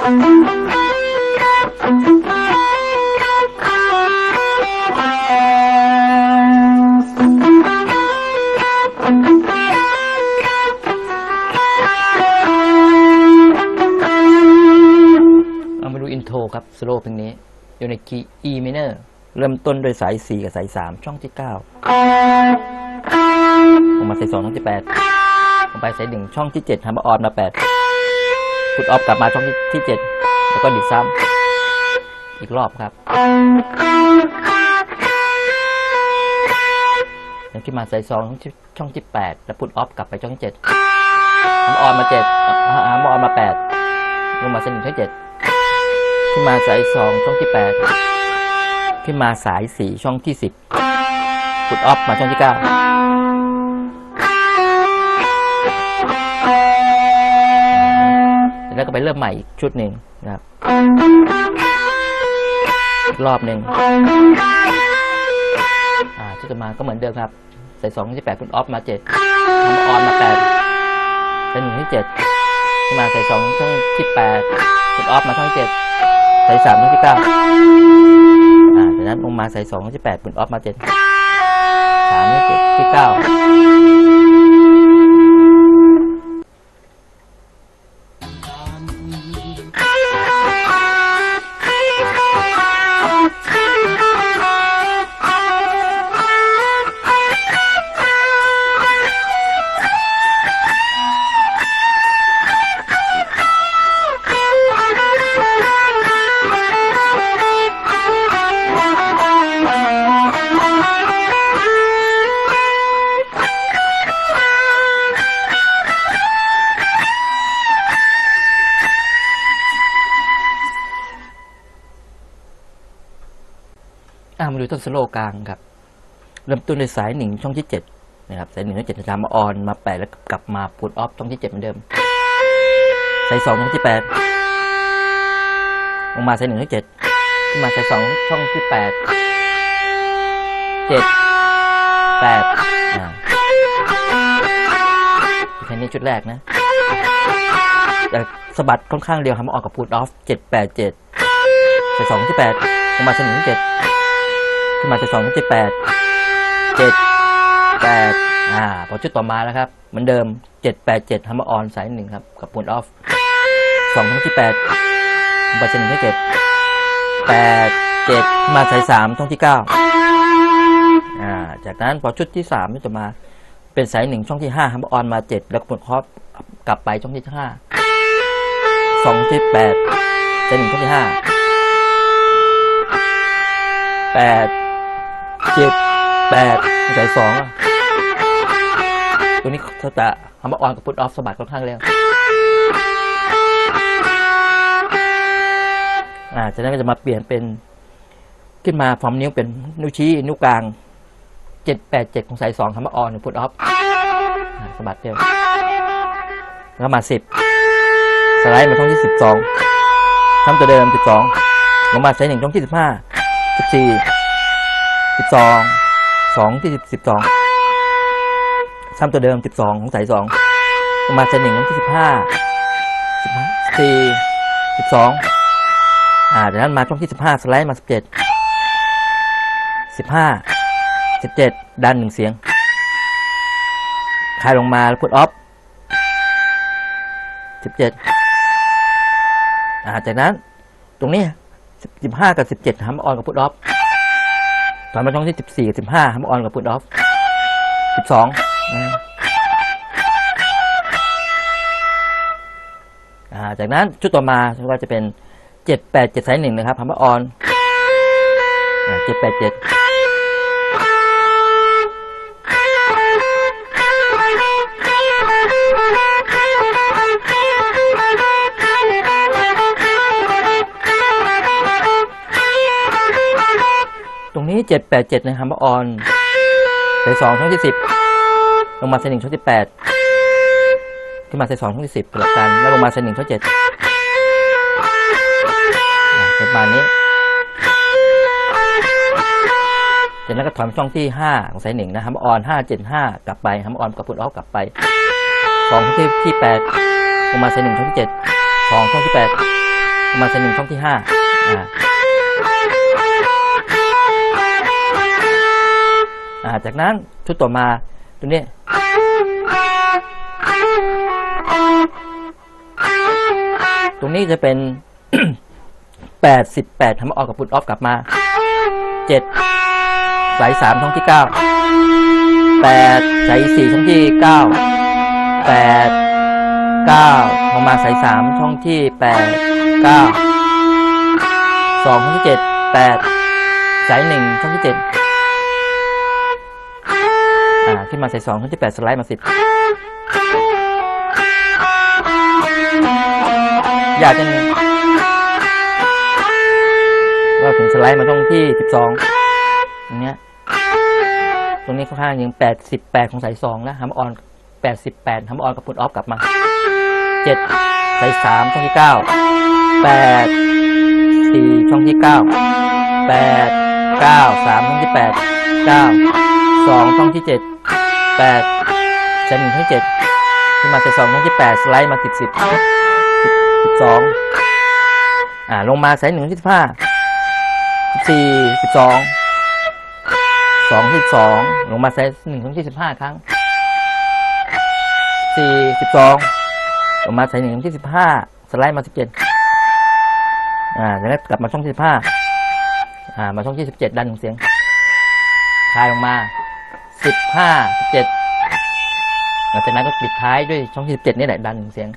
เรามาดูอินโทรครับสโลว์เพลงนี้อยู่ในคีย์ E minor เริ่มต้นด้วยสาย 4 กับสาย 3 ช่องที่9ลงมาสาย2ช่องที่ 8 ลงไปสาย 1 ช่องที่7ฮัมเบอออนมา 8 พุดออฟกลับมาช่องที่ที่7แล้วก็ดิดซ้ำอีกรอบครับแล้วขึ้นมาสาย2ช่องที่ช่องที่8แล้วพุดออฟกลับไปช่องที่7ฮัมอร์ออนมา7ฮัมเบอร์ออนมา8ลงมาสาย1ช่อง7ขึ้นมาสายสองช่องที่แปดขึ้นมาสายสี่ช่องที่สิบกดออฟมาช่องที่เก้า แล้วก็ไปเริ่มใหม่อีกชุดหนึ่งนะครับ รอบหนึ่งอ่าชุดต่อมาก็เหมือนเดิมครับใสายสองที่แปดกดออฟมาเจ็ดทำออนมาแปดสายหนึ่งที่เจ็ดขึ้นมาใสายสองช่องที่แปดกดออฟมาช่องที่เจ็ดใสายสามช่องที่เก้าอ่าจากนั้นลงมาใสายสองที่แปดบุนออฟมาเจ็ดสามที่เจ็ดที่เก้า อ่ามาดูต้นสโลกลางครับ เริ่มต้นด้วยสายหนึ่งช่องที่เจ็ดนะครับสายหนึ่งช่องเจ็ดจะทำมาออนมาแปดแล้วกลับมาปูดออฟช่องที่เจ็ดเหมือนเดิม สายสองช่องที่แปดลงมาสายหนึ่งช่องเจ็ดขึ้นมาสายสองช่องที่แปดเจ็ดแปดอ่าแค่นี้ชุดแรกนะแต่สะบัดค่อนข้างเร็วครับมาออกกับพูดออฟเจ็ดแปดเจ็ดสายสองที่แปดลงมาสายหนึ่งที่เจ็ด ขึ้นมาจากสองเจ็ดแปดเจ็ดแปดอ่าพอชุดต่อมาแล้วครับ เหมือนเดิมเจ็ดแปดเจ็ดฮัมเบอร์ออนสายหนึ่งครับ กับปูนออฟสองช่องที่แปดบัตรหนึ่งที่เจ็ดแปดเจ็ดมาสายสามช่องที่เก้าอ่าจากนั้นพอชุดที่สามชุดต่อมาเป็นสายหนึ่งช่องที่ห้าฮัมเบอร์ออนมาเจ็ดแล้วก็ปูนออฟกลับไปช่องที่ห้าสองที่แปดสายหนึ่งช่องที่ห้าแปด เจ็ดแปดสายสองอะตัวนี้เขาจะทำมาออนกับพุทออฟสะบัดค่อนข้างเร็วอ่าจากนั้นก็จะมาเปลี่ยนเป็น ขึ้นมาฟอร์มนิ้วเป็นนิ้วชี้นิ้วกลางเจ็ดแปดเจ็ดของสายสองทำมาออนกับพุทออฟสะบัดเร็วแล้วมาสิบสไลด์มาช่องที่สิบสองทำตัวเดิมสิบสองลงมาสายหนึ่งช่องที่สิบห้าสิบสี่ สิบสองสองที่สิบสองซ้ำตัวเดิมสิบสองของสายสองลงมาเซนหนึ่งที่สิบห้าสิบห้าสี่สิบสองอ่าจากนั้นมาช่องที่สิบห้าสไลด์มาสิบเจ็ดสิบห้าสิบเจ็ดดันหนึ่งเสียงคลายลงมาแล้วพุทออฟสิบเจ็ดอ่าจากนั้นตรงนี้สิบห้ากับสิบเจ็ดฮัมออนกับพุทออฟ ตอนมาช่องที่สิบสี่กับสิบห้าฮัมออนกับพุทออฟสิบสองจากนั้นชุดต่อมาก็จะเป็นเจ็ดแปดเจ็ดสายหนึ่งนะครับฮัมออนเจ็ดแปดเจ็ด เจ็ดแปดเจ็ดนะครับออนสายสองช่องที่สิบลงมาสายหนึ่งช่องที่แปดขึ้นมาสายสองช่องที่สิบกลับกันแล้วลงมาสายหนึ่งช่องเจ็ดประมาณนี้จากนั้นก็ถอนช่องที่ห้าของสายหนึ่งนะฮัมออนห้าเจ็ดห้ากลับไปฮัมออนกับพุทออฟกลับไปสองช่องที่ที่แปดลงมาสายหนึ่งช่องที่เจ็ดสองช่องที่แปดลงมาใส่หนึ่งช่องที่ห้าอ่า จากนั้นชุดต่อมาตัวนี้ตรงนี้จะเป็นแปดสิบแปดทำออกกับพุทออฟกลับมาเจ็ดสายสามช่องที่เก้าแปดสายสี่ช่องที่เก้าแปดเก้าลงมาสายสามช่องที่แปดเก้าสองช่องที่เจ็ดแปดสายหนึ่งช่องที่เจ็ด อ่าขึ้นมาสายสองช่องที่แปดสไลด์มาสิบอยากจะนึงเราถึงสไลด์มาช่องที่สิบสองตรงเนี้ยตรงนี้ค่อนข้างยังแปดสิบแปดของสายสองแล้วฮัมออนแปดสิบแปดฮัมออนกับพุทออฟกลับมาเจ็ดสายสามช่องที่เก้าแปดสี่ช่องที่เก้าแปดเก้าสามช่องที่แปดเก้า สองช่องที่เจ็ดแปดสายหนึ่งช่องที่เจ็ดขึ้นมาสายสองช่องที่แปดสไลด์มาสิบสิบสิบสิบสองอ่าลงมาสายหนึ่งช่องที่สิบห้าสิบสี่สิบสองสองสิบสองลงมาเซตหนึ่งช่องที่สิบห้าครั้งสี่สิบสองลงมาใส่หนึ่งช่องที่สิบห้าสไลด์มาสิบเจ็ดอ่าแล้วก็กลับมาช่องที่สิบห้าอ่ามาช่องที่สิบเจ็ดดันหนึ่งเสียงคลายลงมา สิบห้าสิบเจ็ดหลังจากนั้นก็ปิดท้ายด้วยช่องที่สิบเจ็ดนี่แหละดันหนึ่งเสียง